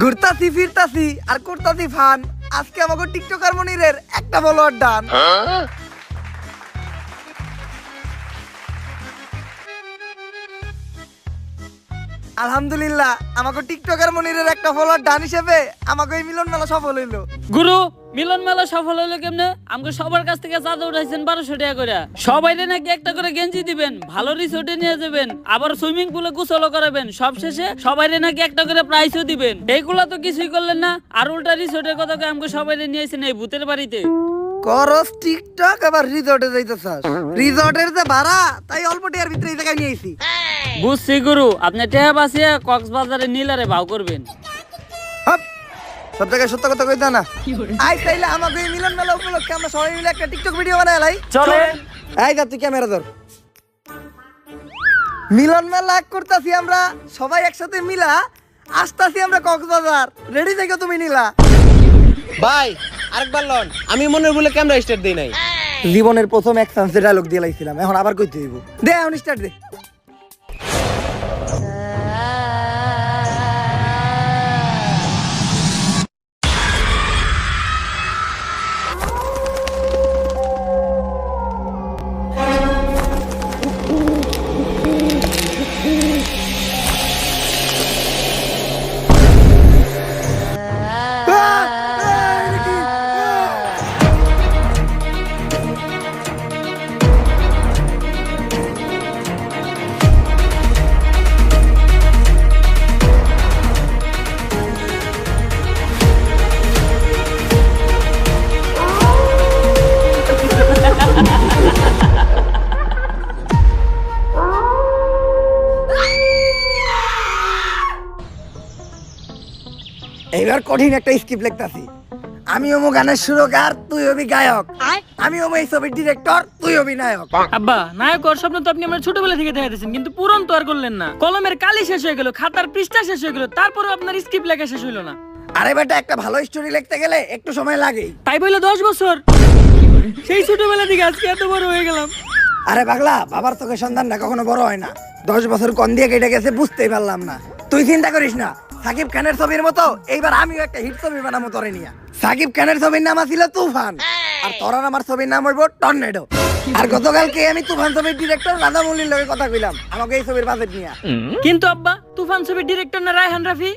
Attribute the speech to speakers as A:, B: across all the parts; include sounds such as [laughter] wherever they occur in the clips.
A: ঘুরতাছি, ফিরতাছি আর করতাছি ফান। আজকে আমাকে মনিরের একটা ডান আলহামদুলিল্লাহ, আমাকে টিকটকার মনিরের একটা ফলোয়ার ডান হিসেবে আমাকে এই মিলন মেলা সফল হইল।
B: গুরু মিলন মেলা সফল হইল কেমনে? আমাকে সবার কাছ থেকে চাঁদা উঠাইছেন বারোশো টাকা করে। সবাই নাকি একটা করে গেঞ্জি দিবেন ভালো রিসোর্টে নিয়ে যাবেন আবার সুইমিং পুলে গোসলও করাবেন সব শেষে সবাই নাকি একটা করে প্রাইজও দিবেন। এইগুলা তো কিছুই করলেন না আর উল্টা রিসোর্টের কথা আমাকে সবাই নিয়েছেন এই ভূতের বাড়িতে।
A: করস টিকটক আবার রিসর্টে যাইতেছাস। রিসর্টের যে ভাড়া তাই অল্প টিয়ার ভিতরে এই জায়গায় নিয়েছি
B: বুঝছি গুরু আপনি টেহা বাসিয়া কক্সবাজারে নীলারে ভাও করবেন।
A: হাপ, সব জায়গায় সত্য কথা কইতা না। আই তাইলে আমাকে এই মিলন মেলা উপলক্ষে আমরা সবাই মিলে একটা টিকটক ভিডিও বানাই লাই
B: চলে।
A: এই যা তুই ক্যামেরা ধর। মিলন মেলা করতাছি আমরা সবাই একসাথে মিলা আসতাছি আমরা কক্সবাজার। রেডি থেকে তুমি নিলা।
C: ভাই আরেকবার লন। আমি মনের বলে ক্যামেরা স্টার্ট দেই নাই।
A: জীবনের প্রথম এক চান্সে ডায়লগ দিয়ে লাইছিলাম এখন আবার কইতে হইব। দে এখন স্টার্ট দে। এইবার কঠিন একটা স্কিপ লিখতাছি। আমি ওমো গানের সুরকার তুই হবি গায়ক। আমি ওমো এই ছবির ডিরেক্টর তুই হবি নায়ক।
B: আব্বা নায়ক ওর স্বপ্ন তো আপনি আমার ছোটবেলা থেকে দেখা দিয়েছেন কিন্তু পূরণ তো আর করলেন না। কলমের কালি শেষ হয়ে গেল খাতার পৃষ্ঠা শেষ হয়ে গেল তারপরে আপনার স্ক্রিপ্ট লেখা শেষ হইল না।
A: আরে বেটা একটা ভালো স্টোরি লিখতে গেলে একটু সময় লাগে
B: তাই বলল দশ বছর। সেই ছোটবেলা থেকে আজকে এত বড় হয়ে গেলাম।
A: আরে পাগলা বাবার চোখের সন্তানটা কখনো বড় হয় না। দশ বছর কন দিয়ে কেটে গেছে বুঝতেই পারলাম না। তুই চিন্তা করিস না। সাকিব খানের ছবির মতো এইবার আমিও একটা হিট ছবি বানাবো তোরে নিয়ে। সাকিব খানের ছবির নাম ছিল তুফান। আর তোর আমার ছবির নাম হইব টর্নেডো। আর গতকালকে আমি তুফান ছবির ডিরেক্টর রাধামৌলির লগে কথা কইলাম। আমাকে এই ছবির বাজেট নিয়ে।
B: কিন্তু আব্বা তুফান ছবির ডিরেক্টর না রায়হান রাফি?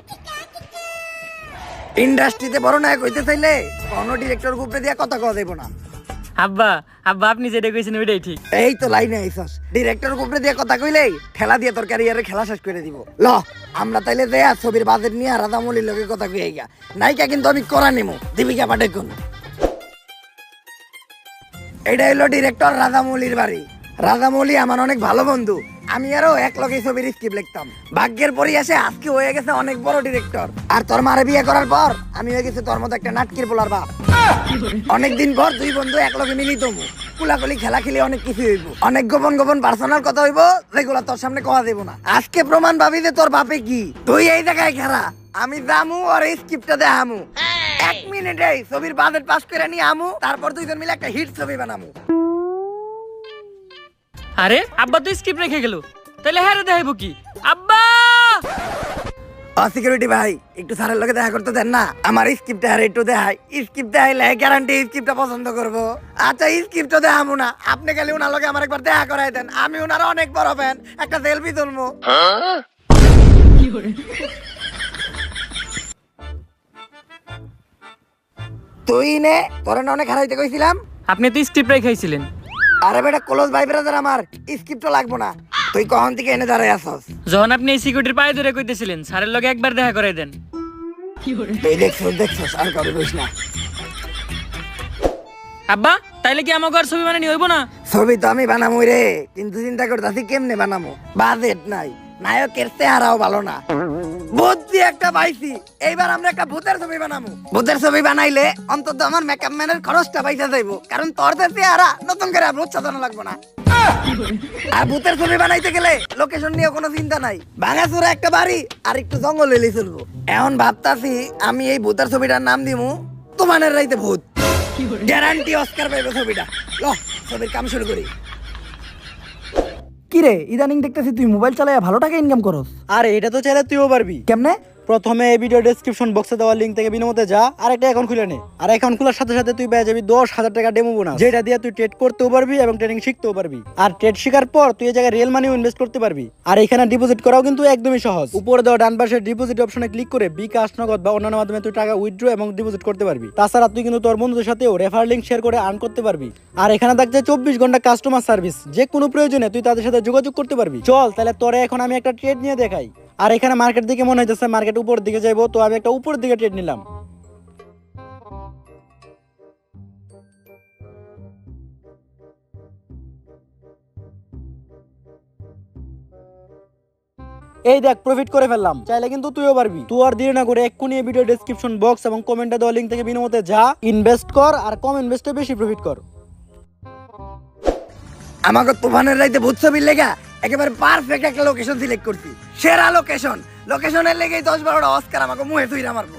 A: ইন্ডাস্ট্রিতে বড় নায়ক হইতে চাইলে কোনো ডিরেক্টর গ্রুপে দিয়ে কথা কওয়া যাইব না।
B: আব্বা আব্বা, আপনি যেটা কইছেন ওইটাই ঠিক।
A: এই তো লাইনে আইছস। ডিরেক্টর দিয়ে কথা কইলেই ঠেলা দিয়ে তোর ক্যারিয়ারে খেলা শেষ করে দিব। ল, আমরা তাইলে দেয়া ছবির বাজেট নিয়ে রাধামৌলির লগে কথা কই গিয়া নায়িকা কিন্তু আমি করা নিমু, দীপিকা পাটেকুন এটা হলো ডিরেক্টর রাধামৌলির বাড়ি। রাধামৌলি আমার অনেক ভালো বন্ধু। আমি আরও এক লগে ছবির স্ক্রিপ্ট লিখতাম। ভাগ্যের পরিয়াসে আজকে হয়ে গেছে অনেক বড় ডিরেক্টর আর তোর মারে বিয়ে করার পর আমি হয়ে গেছি তোর মতো একটা নাটকির পোলার বাপ। অনেকদিন পর দুই বন্ধু এক লগে মিলিত হব। কুলাকুলি খেলা খেলে অনেক কিছু হইব। অনেক গোপন গোপন পার্সোনাল কথা হইব, যেগুলো তোর সামনে কওয়া দেব না। আজকে প্রমাণ পাবি যে তোর বাপে কি। তুই এই জায়গায় খেলা। আমি দামু আর এই স্ক্রিপ্টটা দেখামু। এক মিনিটে ছবির বাজেট পাস করে নিয়ে আমু, তারপর দুইজন মিলে একটা হিট ছবি বানামু।
B: আরে আব্বা তো স্ক্রিপ্ট রেখে গেল। তাহলে হ্যাঁ দেখাইবো কি? আব্বা!
A: সিকিউরিটি ভাই একটু স্যারের লগে দেখা করতে দেন না? আমার স্ক্রিপ্টটা আর একটু দেখাই। স্ক্রিপ্ট দেখাইলে গ্যারান্টি স্ক্রিপ্টটা পছন্দ করব। আচ্ছা না। আপনি খালি ওনার লগে আমার একবার দেখা করাই দেন। আমি ওনার অনেক বড় ফ্যান একটা সেলফি তুলবো তুই নে তোর না অনেক হারাইতে কইছিলাম।
B: আপনি তো স্ক্রিপ্ট রেখাইছিলেন
A: আরে বেটা ক্লোজ ভাই ব্রাদার আমার স্ক্রিপ্টটা লাগবো না। তুই কখন থেকে এনে দাঁড়াই আসস
B: যখন আপনি এই সিকিউরিটির পায়ে ধরে কইতেছিলেন স্যারের লগে একবার দেখা করাই দেন।
A: তুই দেখছস দেখছস আর কারও কইস না
B: আব্বা তাইলে কি আমাকে আর ছবি মানে হইব না?
A: ছবি তো আমি বানামু রে কিন্তু চিন্তা করতেছি কেমনে বানামো? বাজেট নাই নায়কের চেহারাও ভালো না। একটা পাইছি। এইবার আমরা একটা ভূতের ছবি বানামু। ভূতের ছবি বানাইলে অন্তত আমার মেকআপ ম্যানের খরচটা যাইবো। কারণ তোর নতুন করে আর উচ্চাদন লাগবো না। আর ভূতের ছবি বানাইতে গেলে লোকেশন নিয়ে কোনো চিন্তা নাই। ভাঙাচোরা একটা বাড়ি আর একটু জঙ্গল এলে চলবো। এখন ভাবতাছি আমি এই ভূতের ছবিটার নাম দিমু তোমানের রাইতে ভূত। গ্যারান্টি অস্কার পাইবে ছবিটা। ল, ছবির কাম শুরু করি।
D: কিরে? ইদানিং দেখতেছি তুই মোবাইল চালায় ভালো টাকা ইনকাম করস।
C: আরে এটা তো চাইলে তুইও পারবি।
D: কেমনে? প্রথমে এই ভিডিও ডেসক্রিপশন বক্সে দেওয়া লিঙ্ক থেকে বিনোমতে যা, আর একটা অ্যাকাউন্ট খুলে নে। আর অ্যাকাউন্ট খোলার সাথে সাথে তুই পেয়ে যাবি দশ হাজার টাকা ডেমো বোনাস যেটা দিয়ে তুই ট্রেড করতেও পারবি এবং ট্রেনিং শিখতেও পারবি। আর ট্রেড শেখার পর তুই এই জায়গায় রিয়েল মানিও ইনভেস্ট করতে পারবি। আর এখানে ডিপোজিট করাও কিন্তু একদমই সহজ। উপরে দেওয়া ডান পাশের ডিপোজিট অপশনে ক্লিক করে বিকাশ, নগদ বা অন্যান্য মাধ্যমে তুই টাকা উইথড্র এবং ডিপোজিট করতে পারবি। তাছাড়া তুই কিন্তু তোর বন্ধুদের সাথেও রেফার লিঙ্ক শেয়ার করে আর্ন করতে পারবি। আর এখানে থাকছে চব্বিশ ঘণ্টা কাস্টমার সার্ভিস যে কোনো প্রয়োজনে তুই তাদের সাথে যোগাযোগ করতে পারবি। চল তাহলে তোরে এখন আমি একটা ট্রেড নিয়ে দেখাই। আর এখানে মার্কেট দিকে মনে হইতেছে মার্কেট উপর দিকে যাইবো, তো আমি একটা উপর দিকে ট্রেড নিলাম। এই দেখ প্রফিট করে ফেললাম। চাইলে কিন্তু তুইও পারবি। তুই আর দেরি না করে এক্ষুনি ভিডিও ডেসক্রিপশন বক্স এবং কমেন্টে দেওয়া লিঙ্ক থেকে বিনিমতে যা ইনভেস্ট কর আর কম ইনভেস্টে বেশি প্রফিট কর।
A: আমাকে তুফানের রাইতে ভূত ছবির লেগা একেবারে পারফেক্ট একটা লোকেশন সিলেক্ট করছি। সেরা লোকেশন লোকেশনের লেগেই দশ বারোটা অস্কার আমাকে মুহে তুই মারবো।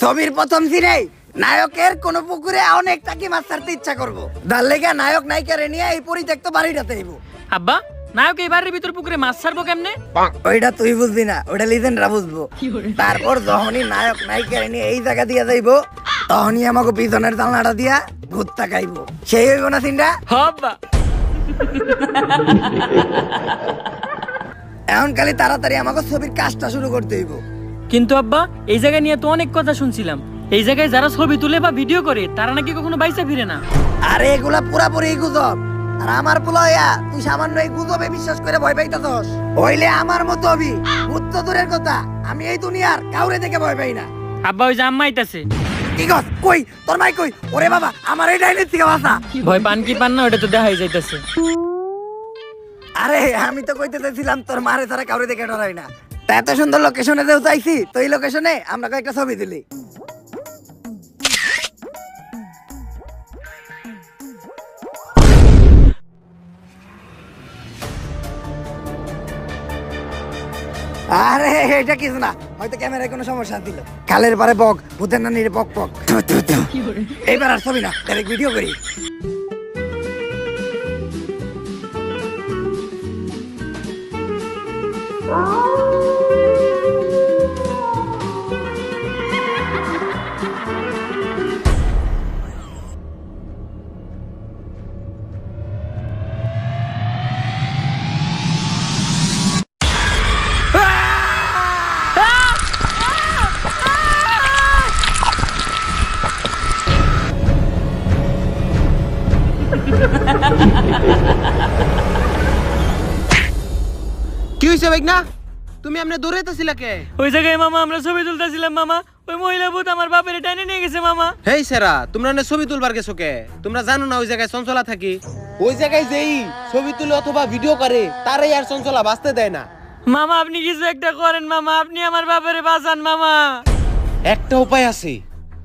A: ছবির প্রথম সিনেই নায়কের কোন পুকুরে অনেক টাকি মাছ ছাড়তে ইচ্ছা করব। তার লেগে নায়ক নায়িকারে নিয়ে এই পরিত্যক্ত বাড়িটাতে আইবো।
B: আব্বা নায়ক এই বাড়ির ভিতর পুকুরে মাছ ছাড়বো কেমনে?
A: ওইটা তুই বুঝবি না ওইটা লিজেন্ডরা বুঝব। তারপর যখনই নায়ক নায়িকারে নিয়ে এই জায়গা দিয়ে যাইবো তখনই আমাকে পিছনের জানলাটা দিয়া ভূত তাকাইবো সেই হইব না সিনটা
B: হব্বা
A: এখন খালি তাড়াতাড়ি আমাকে ছবির কাজটা শুরু করতে হইব।
E: কিন্তু আব্বা এই জায়গা নিয়ে তো অনেক কথা শুনছিলাম। এই জায়গায় যারা ছবি তুলে বা ভিডিও করে তারা নাকি কখনো বাইসা ফিরে না।
A: আরে এগুলা পুরাপুরি গুজব। আর আমার পুলয়া তুই সামান্য এই গুজবে বিশ্বাস করে ভয় পাইতাছস। হইলে আমার মতো হবি। ভূত তো দূরের কথা। আমি এই দুনিয়ার কাউরে দেখে ভয় পাই না।
E: আব্বা ওই যে আম্মা আইতাছে।
A: কি কই? তোর মাই কই? ওরে বাবা আমার এই ডাইনের থেকে বাসা
E: ভয় পান কি পান না ওটা তো দেখাই যাইতাছে।
A: আরে আমি তো কইতে চাইছিলাম তোর মারে ছাড়া কাউরে দেখে ডরাই না। তা এত সুন্দর লোকেশনে যেও চাইছি তো এই লোকেশনে আমরা কয়েকটা ছবি তুলি। আরে এটা কিছু না। হয়তো ক্যামেরায় কোনো সমস্যা দিল। কালের পারে বক ভূতের নানির বক বক। এইবার আর ছবি না ডাইরেক্ট ভিডিও করি।
C: কি দৌড়াইতেছিলা কে?
E: ওই জায়গায় মামা আমরা ছবি তুলতেছিলাম মামা। ওই মহিলা ভূত আমার বাপের টাইনে নিয়ে গেছে মামা।
C: হেই সেরা তোমরা না ছবি তুলবার গেছো কে? তোমরা জানো না ওই জায়গায় চঞ্চলা থাকি? ওই জায়গায় যেই ছবি তুলে অথবা ভিডিও করে তারাই আর চঞ্চলা বাঁচতে দেয় না।
E: মামা আপনি কিছু একটা করেন মামা আপনি আমার বাপের বাঁচান মামা।
C: একটা উপায় আছে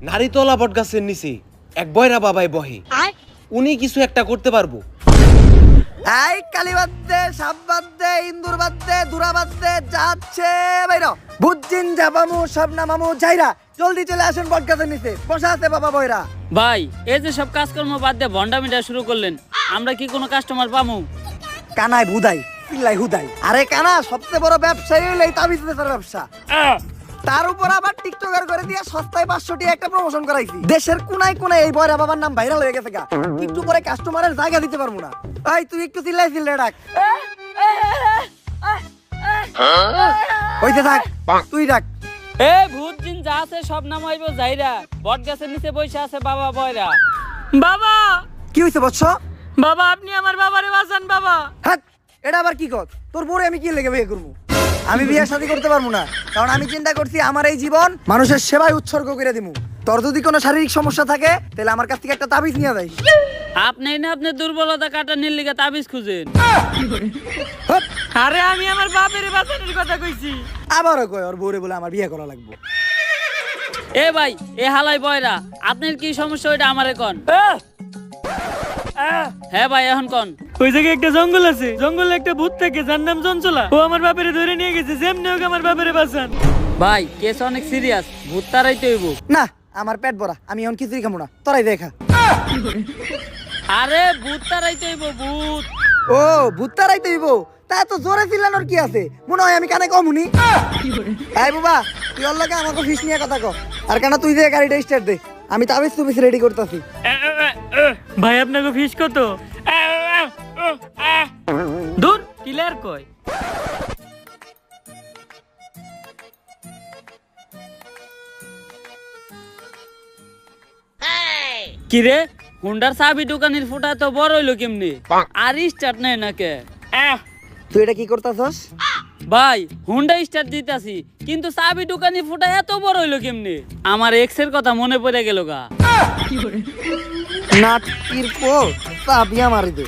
C: নারী তোলা বট গাছের নিচে এক বয়রা বাবাই বহে। উনি কিছু একটা করতে পারব।
A: এই কালী বাদ দে সাপ বাদ দে ইন্দুর বাদ দে দুরা বাদ দে যাচ্ছে বাইর। বুজ্জিন জাবামু সব নামামু যাইরা জলদি চলে আসুন বটগাছের নিচে। বসা আছে বাবা বইরা।
B: ভাই এই যে সব কাজকর্ম বাদ দিয়ে ভন্ডামিটা শুরু করলেন আমরা কি কোনো কাস্টমার পামু?
A: কানায় বুদাই চিল্লাই হুদাই। আরে কানা সবচেয়ে বড় ব্যবসায়ী হইল এই তাবিজ ব্যবসা। তার উপর আবার টিকটকার করে দিয়ে সস্তায় পাঁচশো টাকা একটা প্রমোশন করাইছি। দেশের কোনায় কোনায় এই বয়রা বাবার নাম ভাইরাল হয়ে গেছে গা। একটু করে কাস্টমারের জায়গা দিতে পারব না। এই তুই একটু চিল্লাই চিল্লাই ডাক। হইতে থাক তুই ডাক।
B: এ ভূত দিন যা আছে সব নামাইব যাইরা বট গাছের নিচে বসে আছে বাবা বয়রা।
E: বাবা!
A: কি হয়েছে বৎস?
E: বাবা আপনি আমার বাবারে বাঁচান বাবা।
A: হাত এটা আবার কি কর? তোর বউরে আমি কি লেগে বিয়ে করব? আমি বিয়ে শাদী করতে পারব না। কারণ আমি চিন্তা করছি আমার এই জীবন মানুষের সেবায় উৎসর্গ করে দিমু। তোর যদি কোনো শারীরিক সমস্যা থাকে তাহলে আমার কাছ থেকে একটা তাবিজ নিয়ে যাই
B: আপনি না আপনি দুর্বলতা কাটা নীল লিগে তাবিজ খুঁজেন।
E: আরে আমি আমার বাপের বাঁচানোর কথা কইছি।
A: আবারও কয় ওর বউরে বলে আমার বিয়ে করা লাগবে।
B: এ ভাই এ হালাই বয়রা আপনার কি সমস্যা ওইটা আমারে কন। হ্যাঁ ভাই এখন কন?
E: ওই জায়গায় একটা জঙ্গল আছে। জঙ্গলে একটা ভূত থাকে যার নাম চঞ্চলা। ও আমার বাপেরে ধরে নিয়ে গেছে যেমনি হোক আমার বাপেরে বাঁচান।
B: ভাই কেস অনেক সিরিয়াস ভূত তারাই তো
A: না আমার পেট ভরা। আমি এখন কিছুই খাব না। তোরাই দেখা।
B: আরে ভূত তারাই তো হইব ভূত।
A: ও ভূত তারাই তো হইবো। তা এত জোরে চিল্লানোর কি আছে? মনে হয় আমি কানে কমুনি। এই বাবা তুই লগে আমাকে ফিস নিয়ে কথা কো। আর কেন তুই যে গাড়িটা স্টার্ট দে। আমি তাবিজ তুবিজ রেডি করতেছি
E: ভাই আপনাকে ফিস কত? দূর ক্লিয়ার কয়
B: কিরে হুন্ডার চাবি দোকানের ফুটা তো বড় হইল কেমনি? আর স্টার্ট নেই নাকে?
A: তুই এটা কি করতেছস?
B: ভাই হুন্ডা স্টার্ট দিতাছি কিন্তু চাবি দোকানি ফুটা এত বড় হইল কেমনি? আমার এক্সের কথা মনে পড়ে গেল গা।
A: নাটকির পর চাবিয়া মারি দে।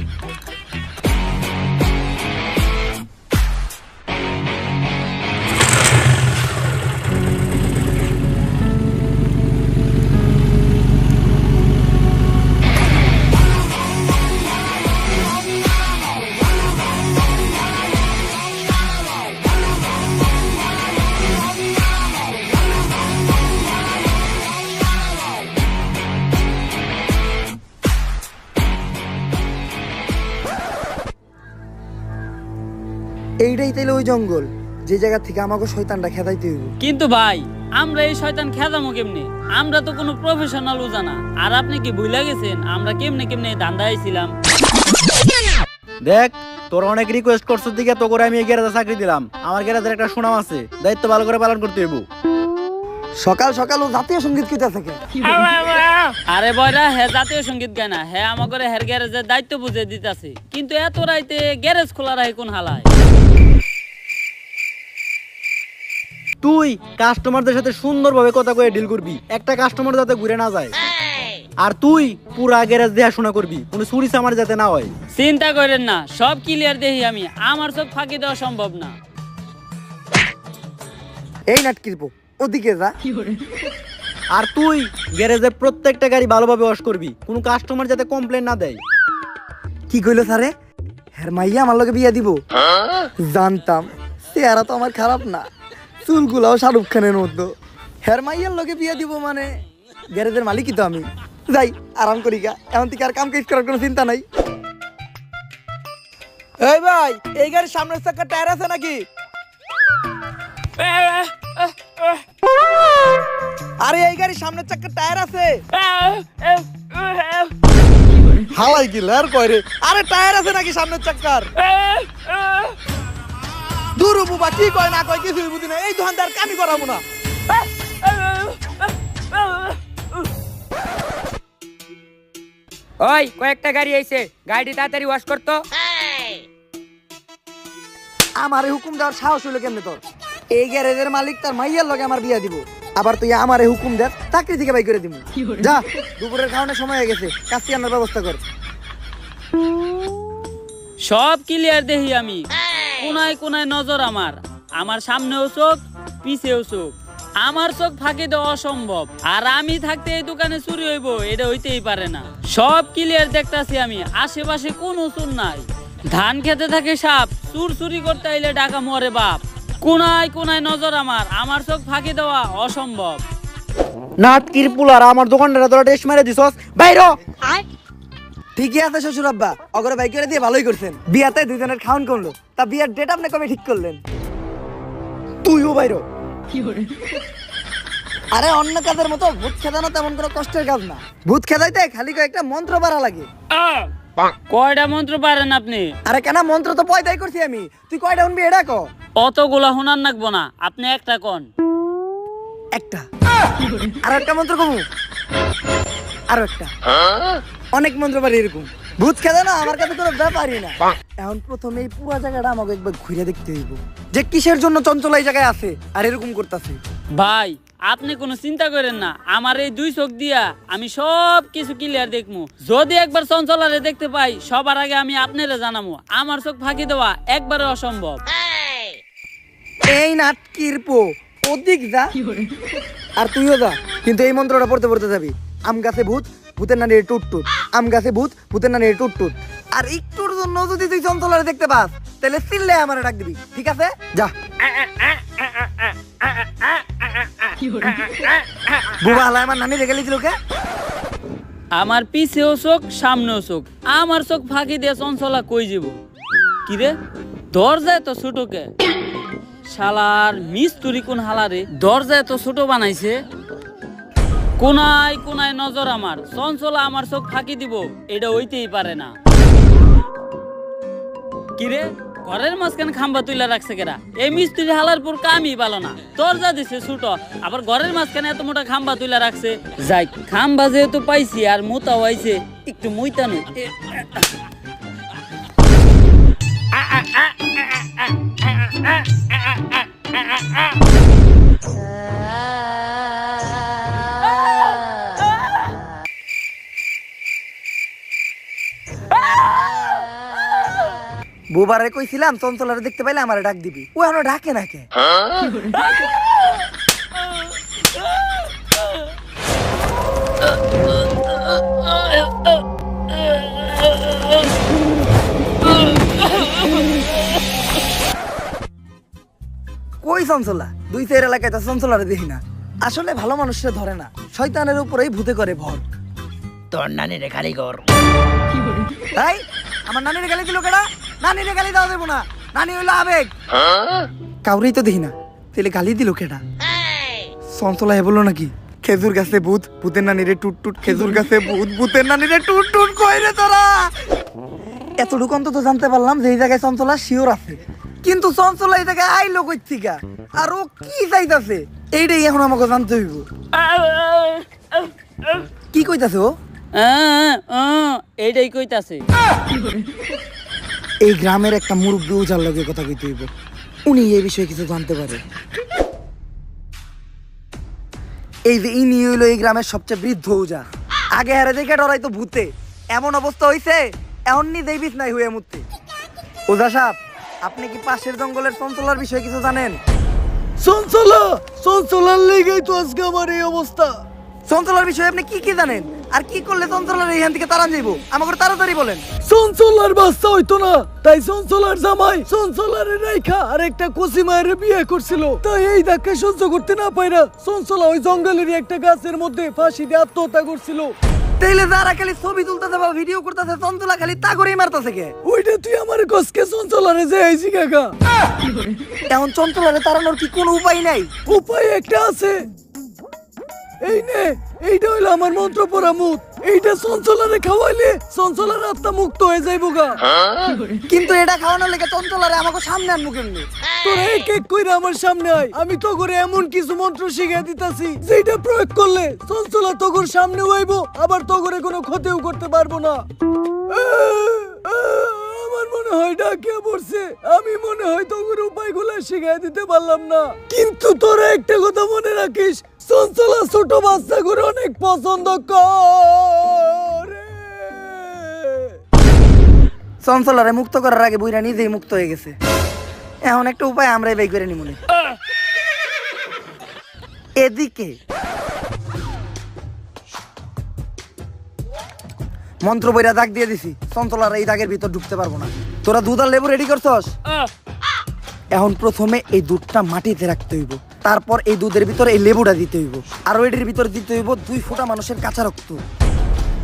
A: তাইলে ওই জঙ্গল যে জায়গা থেকে আমাকে শয়তানটা খেদাইতে হইব।
B: কিন্তু ভাই আমরা এই শয়তান খেদামো কেমনে? আমরা তো কোনো প্রফেশনাল উজানা আর আপনি কি ভুলে গেছেন? আমরা কেমনে কেমনে এই ধান্দা আইছিলাম?
D: দেখ তোর অনেক রিকোয়েস্ট করছিস দিকে তো করে আমি এই গ্যারেজে চাকরি দিলাম। আমার গ্যারেজের একটা সুনাম আছে দায়িত্ব ভালো করে পালন করতে হইব।
A: সকাল সকাল ও জাতীয় সংগীত কইতা থাকে
B: আরে বয়রা হে জাতীয় সংগীত গায় না। হে আমাকে হের গ্যারেজের দায়িত্ব বুঝে দিতাছে। কিন্তু এত রাইতে গ্যারেজ খোলা রাখে কোন হালায়
D: তুই কাস্টমারদের সাথে সুন্দরভাবে কথা কয়ে ডিল করবি। একটা কাস্টমার যাতে ঘুরে না যায়। আর তুই পুরা গ্যারেজ দেখাশোনা করবি কোনো চুরি চামার যাতে না হয়।
B: চিন্তা করেন না সব ক্লিয়ার দেখি আমি। আমার চোখ ফাঁকি দেওয়া সম্ভব না।
A: এই নাটকির পো ওদিকে যা।
D: আর তুই গ্যারেজে প্রত্যেকটা গাড়ি ভালোভাবে ওয়াশ করবি কোনো কাস্টমার যাতে কমপ্লেন না দেয়।
A: কি কইলো স্যারে হ্যার মাইয়া আমার লগে বিয়া দিব। জানতাম চেহারা তো আমার খারাপ না। চুলগুলাও শাহরুখ খানের মতো। হ্যার মাইয়ার লগে বিয়া দিব মানে গ্যারেজের মালিকই তো আমি। যাই, আরাম করি গা। এমন থেকে আর কাম কাজ করার কোনো চিন্তা নাই। এই ভাই, এই গাড়ির সামনের চাকা টায়ার আছে নাকি? আরে, এই গাড়ির সামনের চাকা টায়ার আছে। হালাই কি লের কয় রে আরে, টায়ার আছে নাকি সামনের চাক্কার? দুরু বুবা কি কয় না কয় কিছুই বুঝি না এই দোকানদার কামি করাবো না।
F: ওই কয়েকটা গাড়ি আইছে। গাড়ি তাড়াতাড়ি ওয়াশ করতো
A: আমারে হুকুম দেওয়ার সাহস হলো কেমনে তোর? এই গ্যারেজের মালিক তার মাইয়ার লগে আমার বিয়া দিব। আবার তুই আমারে হুকুম দে চাকরি থেকে বাই করে দিব। যা দুপুরের খাওয়ানোর সময় হয়ে গেছে। কাস্তি আনার ব্যবস্থা কর।
B: সব ক্লিয়ার দেখি আমি। কোনায় কোনায় নজর আমার। আমার সামনেও চোখ পিছেও চোখ। আমার চোখ ফাঁকি দেওয়া অসম্ভব। আর আমি থাকতে এই দোকানে চুরি হইব এটা হইতেই পারে না। সব ক্লিয়ার দেখতাছি আমি আশেপাশে কোনো চুর নাই। ধান খেতে থাকে সাপ চুর চুরি করতে আইলে ডাকা মরে বাপ। কোনায় কোনায় নজর আমার আমার চোখ ফাঁকি দেওয়া অসম্ভব।
D: নাট কিরপুলার আমার দোকানটা তোরা টেস্ট মেরে দিছস। বাইর।
A: ঠিকই আছে শ্বশুর আব্বা অগরে বাই করে দিয়ে ভালোই করছেন। বিয়াতে দুজনের খাওন করল। তা বিয়ার ডেট আপনি কবে ঠিক করলেন? তুইও বাইরো। আরে অন্য কাজের মতো ভূত খেদানো তেমন কোনো কষ্টের কাজ না। ভূত খেদাইতে খালি কয়েকটা মন্ত্র পারা লাগে।
B: কয়টা মন্ত্র পারেন আপনি?
A: আরে কেন মন্ত্র তো পয়দাই করছি আমি? তুই কয়টা শুনবি এটা ক?
B: অতগুলা শোনার নাকবো না। আপনি একটা কন?
A: একটা। আর একটা মন্ত্র কমু। আরও একটা। অনেক মন্ত্র পারি এরকম। ভূত খেলে না আমার কাছে কোনো ব্যাপারই না। এখন প্রথমে এই পুরো জায়গাটা আমাকে একবার ঘুরে দেখতে হইব। যে কিসের জন্য চঞ্চল এই জায়গায় আছে আর এরকম করতেছে।
B: ভাই আপনি কোনো চিন্তা করেন না। আমার এই দুই চোখ দিয়া আমি সব কিছু ক্লিয়ার দেখমু। যদি একবার চঞ্চলারে দেখতে পাই সবার আগে আমি আপনারে জানামু। আমার চোখ ফাঁকি দেওয়া একবারে অসম্ভব।
A: এই নাটকির পো ওদিক যা। আর তুইও যা কিন্তু এই মন্ত্রটা পড়তে পড়তে যাবি। আম গাছে ভূত ভূতের নানি টুট টুট। আম গাছে ভূত, ভূতের নানি টুট টুট। আর একটুর জন্য যদি তুই চঞ্চলারে দেখতে পাস, তাহলে চিল্লে আমার ডাক দিবি, ঠিক আছে? যা। বুবা হালাই আমার নানি রেখে লিছিল কে
B: আমার পিছেও চোখ, সামনেও চোখ। আমার চোখ ফাঁকি দিয়ে চঞ্চলা কই যাব? কি রে? দরজায় তো ছোটকে শালার মিস্তুরি কোন হালারে দরজায় তো ছোট বানাইছে। কোনায় কোনায় নজর আমার চঞ্চলা আমার চোখ ফাঁকি দিব এটা হইতেই পারে না কিরে ঘরের মাঝখানে খাম্বা তুইলা রাখছে কেরা এই মিস্ত্রি হালার পর কামই ভালো না দরজা দিছে ছোট আবার ঘরের মাঝখানে এত মোটা খাম্বা তুইলা রাখছে যাই খাম্বা যেহেতু পাইছি আর মোতাও আইছে একটু মুইতানো
A: বুবারে কইছিলাম চঞ্চলারে দেখতে পাইলে আমারে ডাক দিবি। ও এখনও ডাকে না কে কই চঞ্চলা? দুই চার এলাকায় তো চঞ্চলারে দেখি না। আসলে ভালো মানুষরা ধরে না। শয়তানের উপরেই ভূতে করে ভর। তোর নানির কারিগর তাই আমার নানির গালি দিল কেডা? নানির গালি দাও দেবো না। নানি হইল আবেগ। কাউরেই তো দেখি না। তাহলে গালি দিল কেডা? চঞ্চলা হে বলল নাকি, খেজুর গাছে ভূত, ভূতের নানিরে টুট টুট, খেজুর গাছে ভূত, ভূতের নানিরে টুট টুট কই রে তোরা? এতটুকু অন্তত জানতে পারলাম যে এই জায়গায় চঞ্চলা শিওর আছে। কিন্তু চঞ্চলা এই জায়গায় আইলো কই থিকা আর ও কি চাইতাছে? এইটাই এখন আমাকে জানতে হইব। কি কইতাছে ও?
B: এইটাই কইতাছে।
A: এই গ্রামের একটা মুরব্বী ওজার লগে কথা কইতে হইব। উনি এই বিষয়ে কিছু জানতে পারে। এই যে ইনি হইল এই গ্রামের সবচেয়ে বৃদ্ধ ওজা আগে হারে দেখে ডরাই তো ভূতে। এমন অবস্থা হইছে এখন নি দেবিস নাই হয়ে মুতে ওজা সাহেব আপনি কি পাশের জঙ্গলের চঞ্চলার বিষয়ে কিছু জানেন? চঞ্চলা চঞ্চলার লেগেই তো আজকে আমার এই অবস্থা। চঞ্চলার বিষয়ে আপনি কি কি জানেন? আর কি করলে চঞ্চলার এইখান থেকে তাড়ান যাইবো? আমাকে তাড়াতাড়ি বলেন।
G: চঞ্চলার বাচ্চা হইতো না তাই চঞ্চলার জামাই চঞ্চলারে রেখা আর একটা কচি মায়ের বিয়ে করছিল। তাই এই ধাক্কা সহ্য করতে না পাইরা চঞ্চলা ওই জঙ্গলেরই একটা গাছের মধ্যে ফাঁসি দিয়ে আত্মহত্যা করছিল।
A: তাইলে যারা খালি ছবি তুলতেছে বা ভিডিও করতেছে চঞ্চলা খালি তা করেই মারতেছে কে?
G: ওইটা তুই আমার কসকে চঞ্চলারে যে আইছি কাকা
A: এখন চঞ্চলারে তাড়ানোর কি কোনো উপায় নাই?
G: উপায় একটা আছে। এই নে এইটা হইল আমার মন্ত্র পড়া মুখ এইটা চঞ্চলারে খাওয়াইলে চঞ্চলার আত্মা মুক্ত হয়ে যাইবো গা
A: কিন্তু এটা খাওয়ানোর লেগে চঞ্চলারে আমাকে সামনে আনব কেমনি?
G: তোরা কইরা আমার সামনে আয়। আমি তো করে এমন কিছু মন্ত্র শিখিয়ে দিতাছি যেটা প্রয়োগ করলে চঞ্চলা তোগর সামনে হইব আবার তোগরে কোনো ক্ষতিও করতে পারব না। আমার মনে হয় ডাকিয়া পড়ছে। আমি মনে হয় তোগর উপায়গুলো শিখিয়ে দিতে পারলাম না। কিন্তু তোরা একটা কথা মনে রাখিস চঞ্চলা ছোট বাচ্চা করে অনেক পছন্দ করে।
A: চঞ্চলারে মুক্ত করার আগে বুইরা নিজেই মুক্ত হয়ে গেছে। এখন একটা উপায় আমরাই বাই করে নিমুনে। এদিকে। মন্ত্র বইরা দাগ দিয়ে দিছি চঞ্চলার এই দাগের ভিতর ঢুকতে পারব না। তোরা দুধ আর লেবু রেডি করছস? এখন প্রথমে এই দুধটা মাটিতে রাখতে হইব। তারপর এই দুধের ভিতরে এই লেবুটা দিতে হইব। আর এটির ভিতরে দিতে হইব দুই ফোঁটা মানুষের কাঁচা রক্ত।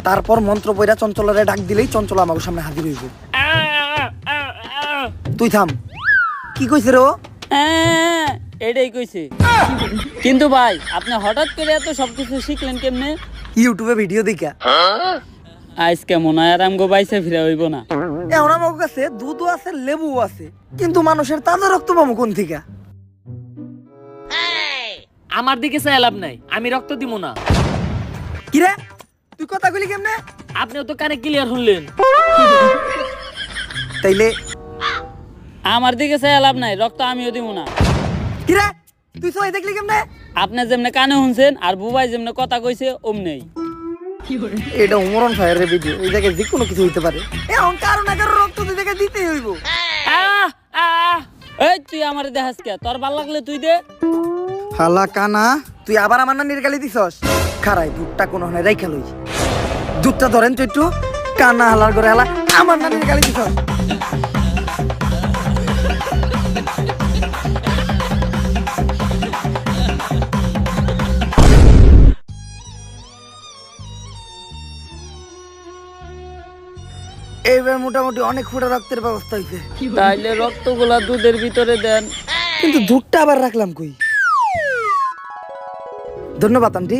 A: তারপর মন্ত্র বইরা চঞ্চলারে ডাক দিলেই চঞ্চলা আমার সামনে হাজির হইব। তুই থাম। কি কইছে রে ও?
B: হ্যাঁ, এটাই কইছে। কিন্তু ভাই আপনি হঠাৎ করে এত সবকিছু শিখলেন কেমনে?
A: ইউটিউবে ভিডিও দেখা।
B: আজকে মনে হয় আর আমগো বাইসে ফিরে হইব না।
A: এখন আমার কাছে দুধও আছে লেবুও আছে। কিন্তু মানুষের তাজা রক্ত পাবো কোন থেকে?
E: আমার দিকে চাই লাভ নাই আমি রক্ত দিব না।
A: কিরে? তুই কথা কইলি কেমনে?
E: আপনিও তো কানে ক্লিয়ার শুনলেন।
A: তাইলে?
B: আমার দিকে চাই লাভ নাই রক্ত আমিও দিব না।
A: কিরে? তুই সবাই দেখলি কেমনে?
B: আপনি যেমনে কানে শুনছেন আর বুবাই যেমনে কথা কইছে অমনেই
A: এটা উমরন ফায়ারের ভিডিও এই জায়গায় যে কোনো কিছু হইতে পারে। এখন কারও না কারও রক্ত তুই দেখে দিতেই হইব।
B: এই তুই আমার দেখাস কে? তোর ভালো লাগলে তুই দে।
A: হালা কানা তুই আবার আমার নানির গালি দিছস? খারাই দুধটা কোনো হনে রাইখা লই দুধটা ধরেন তো একটু। কানা হালার করে হালা আমার নানির গালি দিছস? এইবার মোটামুটি অনেক ফুটা রক্তের ব্যবস্থা হয়েছে
B: তাইলে রক্তগুলা দুধের ভিতরে দেন।
A: কিন্তু দুধটা আবার রাখলাম কই? ধন্যবাদ আন্টি।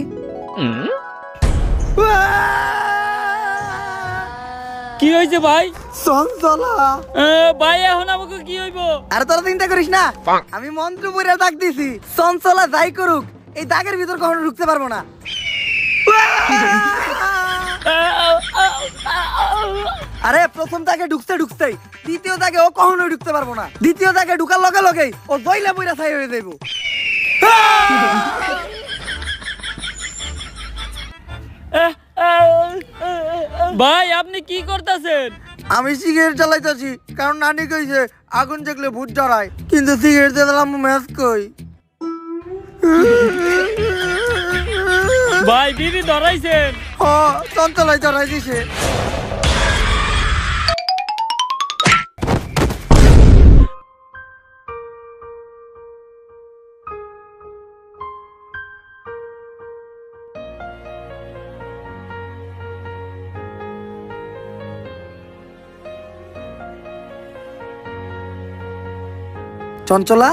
B: কি হয়েছে ভাই?
A: চঞ্চলা
B: এ, ভাই এখন আমাকে কি হইব?
A: আরে তোরা চিন্তা করিস না। আমি মন্ত্র দিছি। চঞ্চলা যাই করুক এই দাগের ভিতর কখনো ঢুকতে পারব না। আরে প্রথম দাগে ঢুকতে ঢুকতেই দ্বিতীয় তাকে ও কখনোই ঢুকতে পারব না। দ্বিতীয় দাগে ঢুকার লগে লগেই ও দইলা বইরা ছাই হয়ে যাইবো। [laughs]
B: ভাই আপনি কি করতেছেন?
A: আমি সিগারেট চালাইতেছি কারণ নানি কইছে আগুন দেখলে ভূত জড়ায় কিন্তু সিগারেট দিলাম ম্যাচ কই?
B: ভাই বিবি ধরাইছেন।
A: হ্যাঁ চঞ্চলাই ধরাই দিছে। চঞ্চলা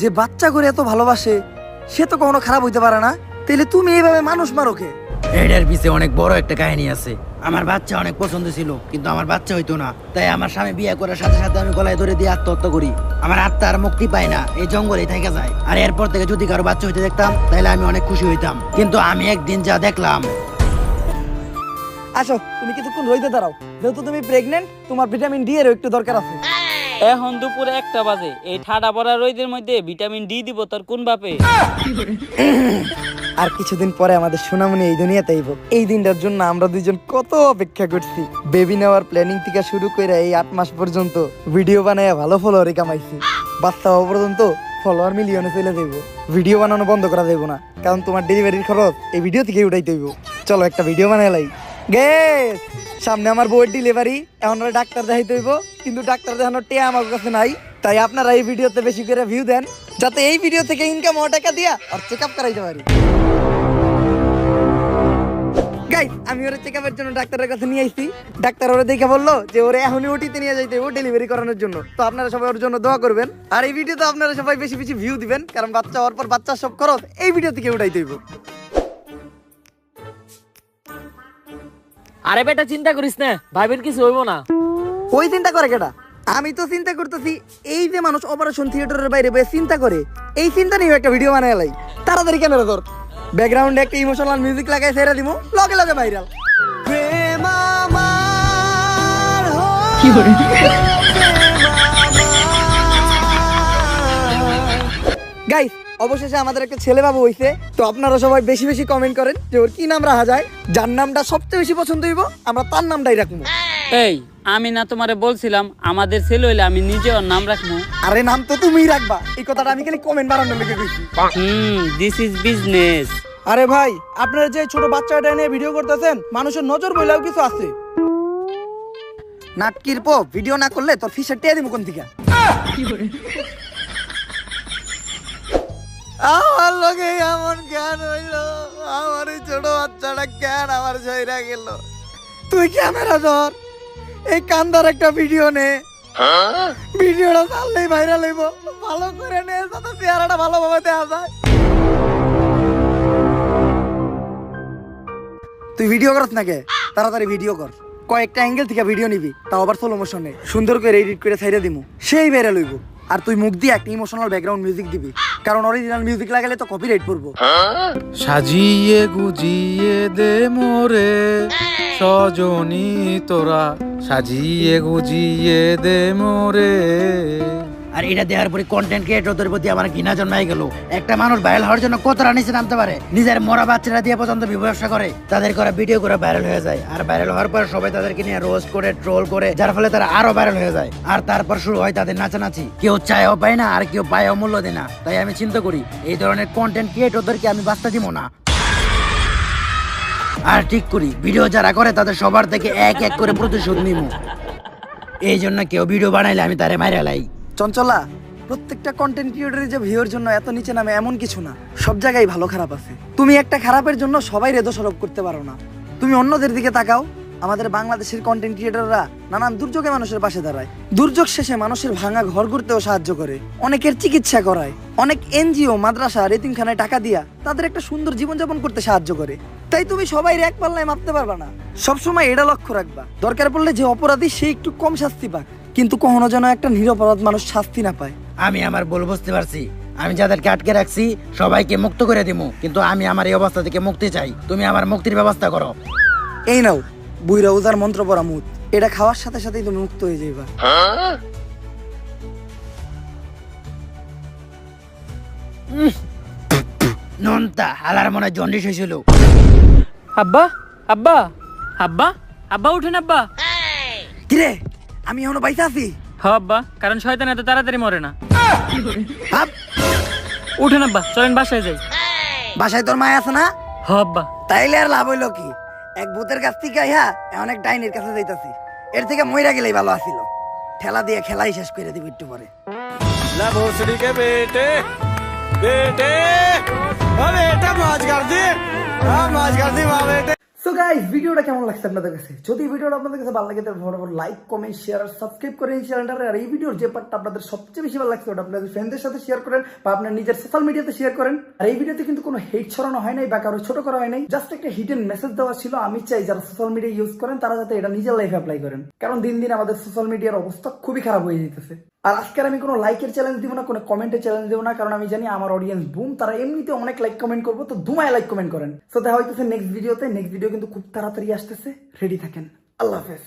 A: যে বাচ্চা করে এত ভালোবাসে সে তো কখনো খারাপ হইতে পারে না। তাইলে তুমি এইভাবে মানুষ মারোকে
D: এটার পিছে অনেক বড় একটা কাহিনী আছে। আমার বাচ্চা অনেক পছন্দ ছিল কিন্তু আমার বাচ্চা হইতো না। তাই আমার স্বামী বিয়ে করার সাথে সাথে আমি গলায় ধরে দিয়ে আত্মহত্যা করি। আমার আত্মা আর মুক্তি পায় না এই জঙ্গলে থেকে যায়। আর এরপর থেকে যদি কারও বাচ্চা হইতে দেখতাম তাহলে আমি অনেক খুশি হইতাম। কিন্তু আমি একদিন যা দেখলাম
A: আসো তুমি কিছুক্ষণ রইতে দাঁড়াও। যেহেতু তুমি প্রেগনেন্ট তোমার ভিটামিন ডি এর একটু দরকার আছে।
B: এখন দুপুরে একটা বাজে। এই ঠাডা পড়া রোদের মধ্যে ভিটামিন ডি দিব, তোর কোন বাপে?
A: আর কিছুদিন পরে আমাদের সোনামণি এই দুনিয়াতে আইব। এই দিনটার জন্য আমরা দুইজন কত অপেক্ষা করছি। বেবি নেওয়ার প্ল্যানিং থেকে শুরু করে এই আট মাস পর্যন্ত ভিডিও বানায় ভালো ফলোয়ারই কামাইছি। বাচ্চা হওয়া পর্যন্ত ফলোয়ার মিলিয়নে চলে যাইব। ভিডিও বানানো বন্ধ করা যাইব না, কারণ তোমার ডেলিভারির খরচ এই ভিডিও থেকে উঠাইতে হইব। চলো একটা ভিডিও বানাই লাই। গেস, সামনে আমার বউয়ের ডেলিভারি এখন ডাক্তার দেখাইতে হইব, কিন্তু ডাক্তার দেখানোর টিয়া আমার কাছে নাই, তাই আপনারা এই ভিডিওতে বেশি করে ভিউ দেন, যাতে এই ভিডিও থেকে ইনকাম হওয়া টাকা দিয়া আর চেক আপ করাইতে পারি। আমি ওরে চেক আপের জন্য ডাক্তারের কাছে নিয়ে আইছি, ডাক্তার ওরে দেখে বলল যে ওরে এখনই ওটিতে নিয়ে যাইতে ও ডেলিভারি করানোর জন্য। তো আপনারা সবাই ওর জন্য দোয়া করবেন, আর এই ভিডিওতে আপনারা সবাই বেশি বেশি ভিউ দিবেন, কারণ বাচ্চা হওয়ার পর বাচ্চার সব খরচ এই ভিডিও থেকে উঠাইতে হইব।
F: আরে বেটা চিন্তা করিস না ভাবির কিছু হইব না।
A: ওই চিন্তা করে কেটা আমি তো চিন্তা করতেছি এই যে মানুষ অপারেশন থিয়েটারের বাইরে বসে চিন্তা করে এই চিন্তা নিয়ে একটা ভিডিও বানায় লাই। তাড়াতাড়ি ক্যামেরা ধর ব্যাকগ্রাউন্ডে একটা ইমোশনাল মিউজিক লাগাই ছেড়ে দিব লগে লগে ভাইরাল গাইস অবশেষে আমাদের একটা ছেলে বাবু হইছে। তো আপনারা সবাই বেশি বেশি কমেন্ট করেন যে ওর কি নাম রাখা যায় যার নামটা সবচেয়ে বেশি পছন্দ হইব আমরা তার নামটাই রাখব।
B: এই আমি না তোমারে বলছিলাম আমাদের ছেলে হইলে আমি নিজে ওর নাম রাখব।
A: আরে নাম তো তুমিই রাখবা এই কথাটা আমি খালি কমেন্ট বানানোর লিখে কইছি।
B: হুম দিস ইজ বিজনেস
H: আরে ভাই আপনারা যে ছোট বাচ্চাটা নিয়ে ভিডিও করতেছেন মানুষের নজর বইলেও কিছু আছে।
A: নাটকির পো ভিডিও না করলে তোর ফিসের টিয়া দিব কোন থেকে আমার লগে এমন জ্ঞান হইল, আমার এই ছোট বাচ্চাটা জ্ঞান আমার জয়রা গেল। তুই ক্যামেরা ধর, এই কান্দার একটা ভিডিও নে। ভিডিওটা চাললেই ভাইরাল হইব। ভালো করে নে, যাতে চেহারাটা ভালোভাবে দেওয়া যায়। তুই ভিডিও করছ নাকি তাড়াতাড়ি ভিডিও কর। কয়েকটা অ্যাঙ্গেল থেকে ভিডিও নিবি, তাও আবার স্লো মোশনে সুন্দর করে এডিট করে ছাইড়ে দিমু। সেই ভাইরাল হইব। আর তুই মুখ দিয়ে একটা ইমোশনাল ব্যাকগ্রাউন্ড মিউজিক দিবি। কারণ অরিজিনাল মিউজিক লাগালে তো কপিরাইট পড়ব।
I: সাজিয়ে গুজিয়ে দে মোরে, সজনী তোরা। সাজিয়ে গুজিয়ে দে মোরে।
D: আর এটা দেওয়ার পরে কন্টেন্ট ক্রিয়েটরদের প্রতি আমার ঘৃণা জন্মাই গেল। একটা মানুষ ভাইরাল হওয়ার জন্য কতটা নিচে নামতে পারে? নিজের মরা বাচ্চারা দিয়ে পর্যন্ত ব্যবসা করে, তাদের করা ভিডিও করে ভাইরাল হয়ে যায়। আর ভাইরাল হওয়ার পর সবাই তাদেরকে নিয়ে রোস্ট করে ট্রোল করে, যার ফলে তারা আরও ভাইরাল হয়ে যায়। আর তারপর শুরু হয় তাদের নাচানাচি। কেউ চায়ও পায় না, আর কেউ পায়ও মূল্য দেয় না। তাই আমি চিন্তা করি, এই ধরনের কন্টেন্ট ক্রিয়েটরদেরকে আমি বাস্তা দিব না। আর ঠিক করি ভিডিও যারা করে তাদের সবার থেকে এক এক করে প্রতিশোধ নিব। এই জন্য কেউ ভিডিও বানাইলে আমি তারে মাইরা লাই।
A: চঞ্চলা, প্রত্যেকটা কন্টেন্ট ক্রিয়েটরের যে ভিউর জন্য এত নিচে নামে এমন কিছু না। সব জায়গায় ভালো খারাপ আছে। তুমি একটা খারাপের জন্য সবাই রেদোষারোপ করতে পারো না। তুমি অন্যদের দিকে তাকাও। আমাদের বাংলাদেশের কন্টেন্ট ক্রিয়েটররা নানান দুর্যোগে মানুষের পাশে দাঁড়ায়। দুর্যোগ শেষে মানুষের ভাঙা ঘর করতেও সাহায্য করে। অনেকের চিকিৎসা করায়। অনেক এনজিও, মাদ্রাসা, রেতিমখানায় টাকা দিয়া তাদের একটা সুন্দর জীবনযাপন করতে সাহায্য করে। তাই তুমি সবাই এক পাল্লায় মাপতে পারবা না। সবসময় এটা লক্ষ্য রাখবা। দরকার পড়লে যে অপরাধী, সে একটু কম শাস্তি পাক। কিন্তু কখনো যেন একটা নিরপরাধ মানুষ শাস্তি না পায়।
J: আমি আমার ভুল বুঝতে পারছি। আমি যাদেরকে আটকে রাখছি সবাইকে মুক্ত করে দিব কিন্তু আমি আমার এই অবস্থা থেকে মুক্তি চাই। তুমি আমার মুক্তির ব্যবস্থা করো।
A: এই নাও বুইরা উজার মন্ত্র পড়া মুত এটা খাওয়ার সাথে সাথেই তুমি মুক্ত হয়ে যাইবা।
J: নন্তা হালার মনে জন্ডিস হয়েছিল।
E: আব্বা আব্বা আব্বা আব্বা উঠেন আব্বা।
A: কিরে? আমি এখনও পাইসা আছি।
E: হ আব্বা কারণ শয়তান এত তাড়াতাড়ি মরে না।
A: হাপ,
E: উঠেন আব্বা চলেন বাসায় যাই।
A: বাসায় তোর মায় আছে না?
E: হ আব্বা।
A: তাইলে আর লাভ হইল কি? এক ভূতের কাছ থেকে আইহা এখন এক ডাইনের কাছে যাইতাছি। এর থেকে মইরা গেলেই ভালো আছিল। ঠেলা দিয়ে খেলাই শেষ করে দিব একটু পরে। সো গাইস ভিডিওটা কেমন লাগছে আপনাদের কাছে? যদি ভিডিওটা আপনাদের কাছে ভালো লাগে, তাহলে ফটাফট লাইক কমেন্ট শেয়ার আর সাবস্ক্রাইব করে এই চ্যানেলটা আর এই ভিডিওর যে পার্টটা আপনাদের সবচেয়ে বেশি ভালো লাগছে, ওটা আপনাদের ফ্রেন্ডদের সাথে শেয়ার করেন বা আপনার নিজের সোশ্যাল মিডিয়াতে শেয়ার করেন। আর এই ভিডিওতে কিন্তু কোনো হেট ছড়ানো হয় নাই বা কারও ছোট করা হয় নাই। জাস্ট একটা হিডেন মেসেজ দেওয়া ছিল, আমি চাই যারা সোশ্যাল মিডিয়া ইউজ করেন, তারা যাতে এটা নিজের লাইফে অ্যাপ্লাই করেন। কারণ দিন দিন আমাদের সোশ্যাল মিডিয়ার অবস্থা খুবই খারাপ হয়ে যেতেছে। আর আজকে আমি কোনো লাইকের চ্যালেঞ্জ দিব না, কোনো কমেন্টের চ্যালেঞ্জ দিব না, কারণ আমি জানি আমার অডিয়েন্স বুম তারা এমনিতে অনেক লাইক কমেন্ট করব, তো দুমায় লাইক কমেন্ট করেন। সো দেখা হইতেছে নেক্সট ভিডিওতে নেক্সট ভিডিও কিন্তু খুব তাড়াতাড়ি আসতেছে। রেডি থাকেন। আল্লাহ হাফেজ।